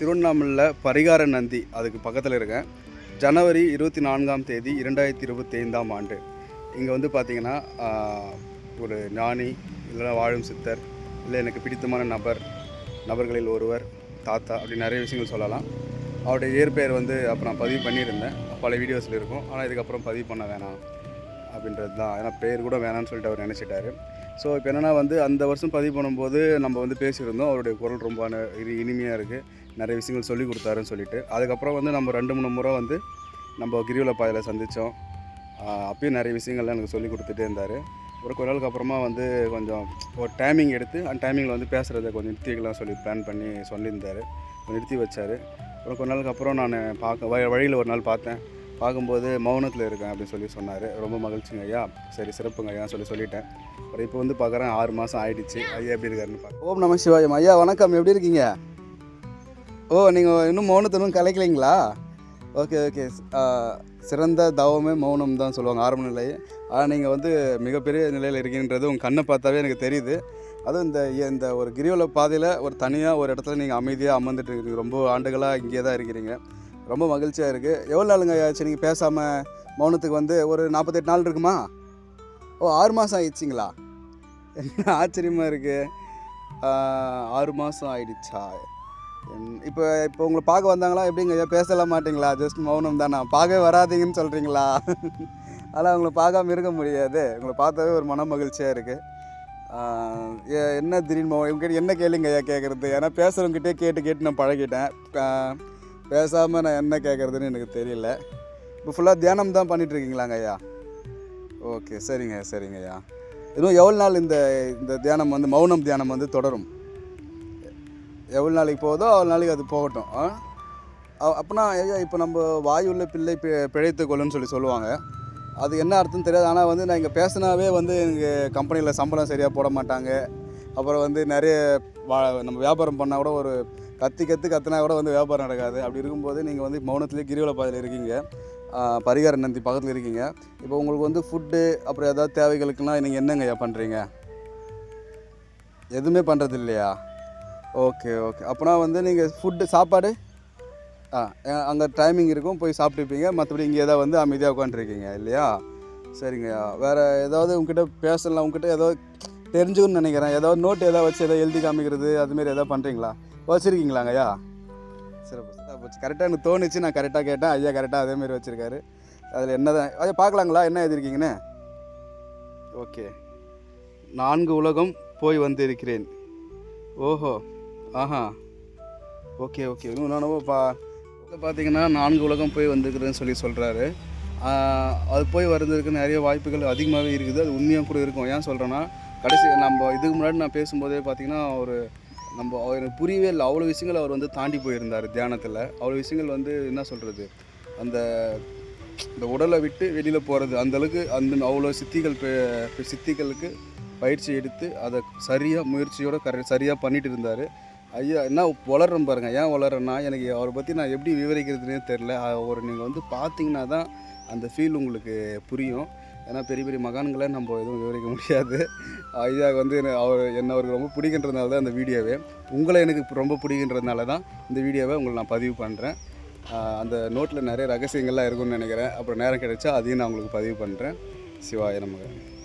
திருவண்ணாமலையில் பரிகார நந்தி அதுக்கு பக்கத்தில் இருக்கேன். ஜனவரி இருபத்தி நான்காம் தேதி இரண்டாயிரத்தி இருபத்தி ஐந்தாம் ஆண்டு. இங்கே வந்து பார்த்திங்கன்னா ஒரு ஞானி இல்லைன்னா வாழும் சித்தர் இல்லை எனக்கு பிடித்தமான நபர் நபர்களில் ஒருவர் தாத்தா அப்படி நிறைய விஷயங்கள் சொல்லலாம். அவருடைய இயற்பெயர் வந்து அப்போ நான் பதிவு பண்ணியிருந்தேன். பல வீடியோஸில் இருக்கும். ஆனால் இதுக்கப்புறம் பதிவு பண்ண வேணாம் அப்படின்றது தான் ஏன்னா பேர் கூட வேணாம்னு சொல்லிட்டு அவர் நினச்சிட்டாரு. ஸோ இப்போ என்னென்னா வந்து அந்த வருஷம் பதிவு பண்ணும்போது நம்ம வந்து பேசியிருந்தோம். அவருடைய குரல் ரொம்ப இனி இனிமையாக இருக்குது நிறைய விஷயங்கள் சொல்லி கொடுத்தாருன்னு சொல்லிட்டு. அதுக்கப்புறம் வந்து நம்ம ரெண்டு மூணு முறை வந்து நம்ம கிரிவல பாதையில் சந்தித்தோம் அப்பயும் நிறைய விஷயங்கள்லாம் எனக்கு சொல்லி கொடுத்துட்டே இருந்தார். ஒரு கொஞ்ச நாளுக்கு அப்புறமா வந்து கொஞ்சம் ஒரு டைமிங் எடுத்து அந்த டைமிங்கில் வந்து பேசுகிறத கொஞ்சம் நிறுத்திக்கலாம் சொல்லி பிளான் பண்ணி சொல்லியிருந்தார். நிறுத்தி வச்சார். அப்புறம் கொஞ்ச நாளுக்கு அப்புறம் நான் பார்க்க வழியில் ஒரு நாள் பார்த்தேன். பார்க்கும்போது மௌனத்தில் இருக்கேன் அப்படின்னு சொல்லி சொன்னார். ரொம்ப மகிழ்ச்சிங்க ஐயா. சரி சிறப்புங்க ஐயா சொல்லி சொல்லிட்டேன். அப்புறம் இப்போ வந்து பார்க்குறேன் ஆறு மாதம் ஆயிடுச்சு. ஐயா. எப்படி இருக்காருன்னு பார்க்க ஓம் நம சிவாயம். ஐயா வணக்கம். எப்படி இருக்கீங்க? ஓ நீங்கள் இன்னும் மௌனத்தை இன்னும் கலைக்கலைங்களா? Okay okay. சிறந்த தவமே மௌனம் தான் சொல்லுவாங்க ஆரம்ப நிலை ஆனால் நீங்கள் வந்து மிகப்பெரிய நிலையில் இருக்கீங்கன்றது உங்கள் கண்ணை பார்த்தாவே எனக்கு தெரியுது. அதுவும் இந்த இந்த ஒரு கிரிவல பாதையில் ஒரு தனியாக ஒரு இடத்துல நீங்கள் அமைதியாக அமர்ந்துட்டு இருக்கீங்க. ரொம்ப ஆண்டுகளாக இங்கே தான் இருக்கிறீங்க. ரொம்ப மகிழ்ச்சியாக இருக்குது எவ்வளோ நாளுங்க ஆச்சு? நீங்கள் பேசாமல் மௌனத்துக்கு வந்து ஒரு நாற்பத்தெட்டு நாள் இருக்குமா? ஓ ஆறு மாதம் ஆயிடுச்சிங்களா? என்ன ஆச்சரியமாக இருக்குது ஆறு மாதம் ஆயிடுச்சா? இப்போ இப்போ உங்களை பார்க்க வந்தாங்களா? எப்படிங்க? ஐயா பேசலாம் மாட்டிங்களா? ஜஸ்ட் மௌனம் தானா? பார்க்கவே வராதீங்கன்னு சொல்கிறீங்களா ஆனால் உங்களை பார்க்காம இருக்க முடியாது. உங்களை பார்த்தாவே ஒரு மன மகிழ்ச்சியாக இருக்குது என்ன திடீர்னு மௌனம் என்ன கேளுங்க ஐயா கேட்குறது ஏன்னா பேசுகிறவங்ககிட்டே கேட்டு கேட்டு நான் பழகிட்டேன். பேசாமல் நான் என்ன கேட்குறதுன்னு எனக்கு தெரியல. இப்போ ஃபுல்லாக தியானம் தான் பண்ணிட்டு இருக்கீங்களாங்க ஐயா? ஓகே சரிங்க சரிங்க ஐயா. இன்னும் எவ்வளோ நாள் இந்த இந்த தியானம் வந்து மௌனம் தியானம் வந்து தொடரும்? எவ்வளோ நாளைக்கு போகுதோ அவ்வளோ நாளைக்கு அது போகட்டும். ஆ? ஐயா இப்போ நம்ம வாயுள்ள பிள்ளை பி பிழைத்து கொள்ளுன்னு சொல்லி சொல்லுவாங்க. அது என்ன அர்த்தம் தெரியாது. ஆனால் வந்து நான் இங்கே பேசினாவே வந்து எனக்கு கம்பெனியில் சம்பளம் சரியாக போட மாட்டாங்க. அப்புறம் வந்து நிறைய வா நம்ம வியாபாரம் பண்ணால் கூட ஒரு கத்தி கற்று கத்தினா கூட வந்து வியாபாரம் நடக்காது. அப்படி இருக்கும்போது நீங்கள் வந்து மௌனத்துலேயே கிரிவல பாதையில் இருக்கீங்க. பரிகார நந்தி பக்கத்தில் இருக்கீங்க. இப்போ உங்களுக்கு வந்து ஃபுட்டு அப்புறம் ஏதாவது தேவைகளுக்குலாம் நீங்கள் என்னங்க ஐயா பண்ணுறீங்க எதுவுமே பண்ணுறது இல்லையா? Okay okay. அப்போனா வந்து நீங்கள் ஃபுட்டு சாப்பாடு? ஆ அங்கே டைமிங் இருக்கும். போய் சாப்பிட்டுப்பீங்க. மற்றபடி இங்கே ஏதாவது வந்து அமைதியாக உட்காந்துருக்கீங்க இல்லையா? சரிங்கய்யா. வேறு ஏதாவது உங்ககிட்ட பேசலாம் உங்ககிட்ட ஏதோ தெரிஞ்சுக்கணும்னு நினைக்கிறேன். ஏதாவது நோட் ஏதாவது வச்சு ஏதாவது எழுதி காமிக்கிறது அதுமாரி ஏதாவது பண்ணுறீங்களா வச்சுருக்கீங்களாங்க ஐயா சிறப்பு சிறப்பு போச்சு. கரெக்டாக எனக்கு தோணுச்சு நான் கரெக்டாக கேட்டேன். ஐயா கரெக்டாக அதேமாரி வச்சுருக்காரு. அதில் என்னதான் ஐயா பார்க்கலாங்களா? என்ன எழுதிருக்கீங்கன்னு ஓகே. நான்கு உலகம் போய் வந்து இருக்கிறேன் ஓஹோ ஆஹா. Okay okay. இன்னும் நானும் பா இப்போ பார்த்தீங்கன்னா நான்கு உலகம் போய் வந்திருக்கிறேன்னு சொல்லி சொல்கிறாரு அது போய் வர்றதுக்கு நிறைய வாய்ப்புகள் அதிகமாகவே இருக்குது. அது உண்மையாக கூட இருக்கும். ஏன் சொல்கிறேன்னா கடைசி நம்ம இதுக்கு முன்னாடி நான் பேசும்போதே பார்த்தீங்கன்னா ஒரு நம்ம அவருக்கு எனக்கு புரியவே இல்லை. அவ்வளோ விஷயங்கள் அவர் வந்து தாண்டி போயிருந்தார் தியானத்தில். அவ்வளோ விஷயங்கள் வந்து என்ன சொல்கிறது அந்த இந்த உடலை விட்டு வெளியில் போகிறது அந்தளவுக்கு அந்த அவ்வளோ சித்திகள் பெ- சித்திகளுக்கு பயிற்சி எடுத்து அதை சரியாக முயற்சியோடு கரெ சரியாக பண்ணிட்டு இருந்தார். ஐயா என்ன வளர்றேன் பாருங்கள் ஏன் வளர்றேன்னா எனக்கு அவரை பற்றி நான் எப்படி விவரிக்கிறதுனே தெரில அவர் நீங்கள் வந்து பார்த்தீங்கன்னா தான் அந்த ஃபீல் உங்களுக்கு புரியும். ஏன்னா பெரிய பெரிய மகான்களை நம்ம எதுவும் விவரிக்க முடியாது. ஐயாவுக்கு வந்து என்ன- அவர் என்ன அவருக்கு ரொம்ப பிடிக்கின்றதுனால தான் அந்த வீடியோவே. உங்களை எனக்கு ரொம்ப பிடிக்கின்றதுனால தான் இந்த வீடியோவை உங்களை நான் பதிவு பண்ணுறேன் அந்த நோட்டில் நிறைய ரகசியங்கள்லாம் இருக்கும்னு நினைக்கிறேன். அப்புறம் நேரம் கிடைச்சா அதையும் நான் உங்களுக்கு பதிவு பண்ணுறேன் சிவாய நமக்கு